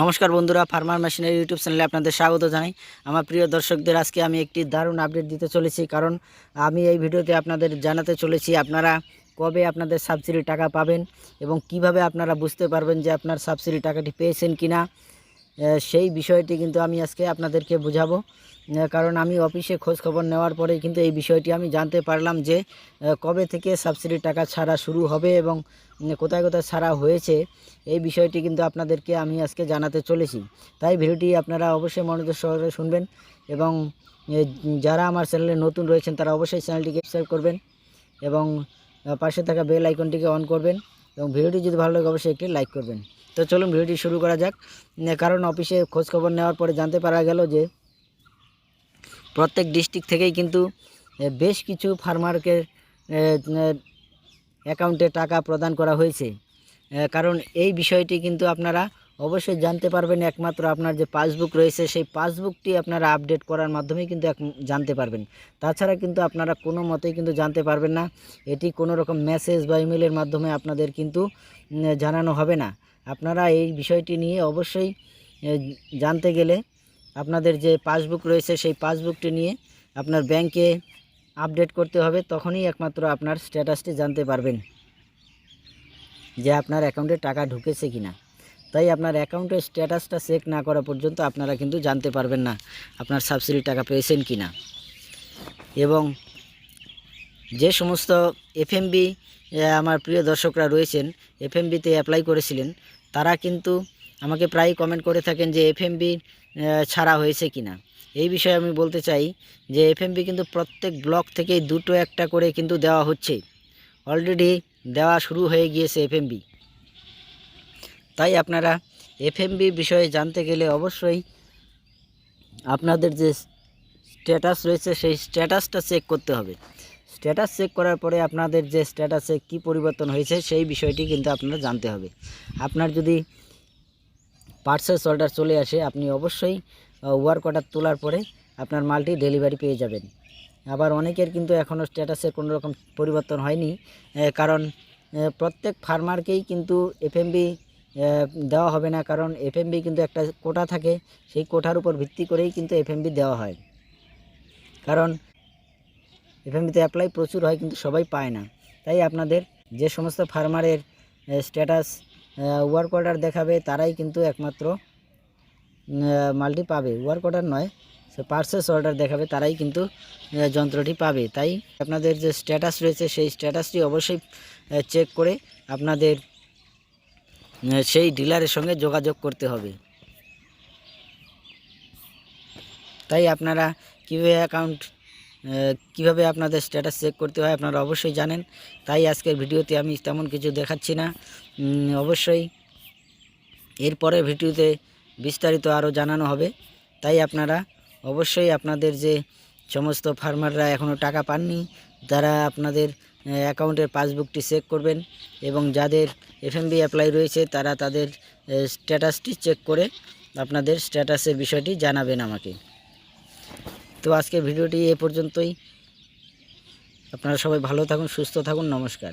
নমস্কার বন্ধুরা ফার্মার মেশিনের ইউটিউব চ্যানেলে আপনাদের স্বাগত জানাই। আমার প্রিয় দর্শকদের, আজকে আমি একটি দারুণ আপডেট দিতে চলেছি, কারণ আমি এই ভিডিওতে আপনাদের জানাতে চলেছি আপনারা কবে আপনাদের সাবসিডি টাকা পাবেন এবং কীভাবে আপনারা বুঝতে পারবেন যে আপনার সাবসিডি টাকাটি পেয়েছেন কিনা। সেই বিষয়টি কিন্তু আমি আজকে আপনাদেরকে বোঝাবো। কারণ আমি অফিসে খোঁজ খবর নেওয়ার পরে কিন্তু এই বিষয়টি আমি জানতে পারলাম যে কবে থেকে সাবসিডি টাকা ছাড়া শুরু হবে এবং কোথায় কোথায় ছাড়া হয়েছে, এই বিষয়টি কিন্তু আপনাদেরকে আমি আজকে জানাতে চলেছি। তাই ভিডিওটি আপনারা অবশ্যই মনোযোগ সহকারে শুনবেন এবং যারা আমার চ্যানেলে নতুন রয়েছেন তারা অবশ্যই চ্যানেলটিকে সাবস্ক্রাইব করবেন এবং পাশে থাকা বেল আইকনটিকে অন করবেন এবং ভিডিওটি যদি ভালো লাগে অবশ্যই একটি লাইক করবেন। তো চলুন ভিডিওটি শুরু করা যাক। কারণ অফিসে খোঁজখবর নেওয়ার পরে জানতে পারা গেল যে প্রত্যেক ডিস্ট্রিক্ট থেকেই কিন্তু বেশ কিছু ফার্মারকে অ্যাকাউন্টে টাকা প্রদান করা হয়েছে। কারণ এই বিষয়টি কিন্তু আপনারা অবশ্যই জানতে পারবেন। একমাত্র আপনার যে পাসবুক রয়েছে, সেই পাসবুকটি আপনারা আপডেট করার মাধ্যমে কিন্তু এক, জানতে পারবেন। তাছাড়া কিন্তু আপনারা কোনো মতেই কিন্তু জানতে পারবেন না। এটি কোনো রকম মেসেজ বা ইমেলের মাধ্যমে আপনাদের কিন্তু জানানো হবে না। আপনারা এই বিষয়টি নিয়ে অবশ্যই জানতে গেলে আপনাদের যে পাসবুক রয়েছে সেই পাসবুকটি নিয়ে আপনার ব্যাংকে আপডেট করতে হবে, তখনই একমাত্র আপনার স্ট্যাটাসটি জানতে পারবেন যে আপনার অ্যাকাউন্টে টাকা ঢুকেছে কি না তাই আপনার অ্যাকাউন্টের স্ট্যাটাসটা চেক না করা পর্যন্ত আপনারা কিন্তু জানতে পারবেন না আপনার সাবসিডি টাকা পেয়েছেন কি না এবং যে সমস্ত এফএমবি আমার প্রিয় দর্শকরা রয়েছেন, এফএমবিতে অ্যাপ্লাই করেছিলেন তারা কিন্তু আমাকে প্রায় কমেন্ট করে থাকেন যে এফএমবি ছাড়া হয়েছে কি না এই বিষয়ে আমি বলতে চাই যে এফএমবি কিন্তু প্রত্যেক ব্লক থেকেই দুটো একটা করে কিন্তু দেওয়া হচ্ছে। অলরেডি দেওয়া শুরু হয়ে গিয়েছে এফএমবি তাই আপনারা এফএমবি বিষয়ে জানতে গেলে অবশ্যই আপনাদের যে স্ট্যাটাস রয়েছে, সেই স্ট্যাটাসটা চেক করতে হবে। স্ট্যাটাস চেক করার পরে আপনাদের যে স্ট্যাটাসে কি পরিবর্তন হয়েছে সেই বিষয়টি কিন্তু আপনারা জানতে হবে। আপনার যদি পার্সেস অর্ডার চলে আসে, আপনি অবশ্যই ওয়ার্ক অর্ডার তোলার পরে আপনার মালটি ডেলিভারি পেয়ে যাবেন। আবার অনেকের কিন্তু এখনও স্ট্যাটাসে কোনো রকম পরিবর্তন হয়নি কারণ প্রত্যেক ফার্মারকেই কিন্তু এফএমবি দেওয়া হবে না, কারণ এফএমবি কিন্তু একটা কোটা থাকে, সেই কোটার উপর ভিত্তি করেই কিন্তু এফএমবি দেওয়া হয়। কারণ এফএমবিতে অ্যাপ্লাই প্রচুর হয় কিন্তু সবাই পায় না। তাই আপনাদের যে সমস্ত ফার্মারের স্ট্যাটাস ওয়ার্ক অর্ডার দেখাবে, তারাই কিন্তু একমাত্র মালটি পাবে। ওয়ার্ক অর্ডার নয়, সে পার্সেস অর্ডার দেখাবে, তারাই কিন্তু যন্ত্রটি পাবে। তাই আপনাদের যে স্ট্যাটাস রয়েছে, সেই স্ট্যাটাসটি অবশ্যই চেক করে আপনাদের সেই ডিলারের সঙ্গে যোগাযোগ করতে হবে। তাই আপনারা কীভাবে অ্যাকাউন্ট কীভাবে আপনাদের স্ট্যাটাস চেক করতে হয় আপনারা অবশ্যই জানেন। তাই আজকের ভিডিওতে আমি তেমন কিছু দেখাচ্ছি না। অবশ্যই এরপরের ভিডিওতে বিস্তারিত আরও জানানো হবে। তাই আপনারা অবশ্যই আপনাদের যে সমস্ত ফার্মাররা এখনও টাকা পাননি তারা আপনাদের অ্যাকাউন্টের পাসবুকটি চেক করবেন এবং যাদের এফএমবি অ্যাপ্লাই রয়েছে, তারা তাদের স্ট্যাটাসটি চেক করে আপনাদের স্ট্যাটাসের বিষয়টি জানাবেন আমাকে। তো আজকের ভিডিওটি এ পর্যন্তই। আপনারা সবাই ভালো থাকুন সুস্থ থাকুন নমস্কার।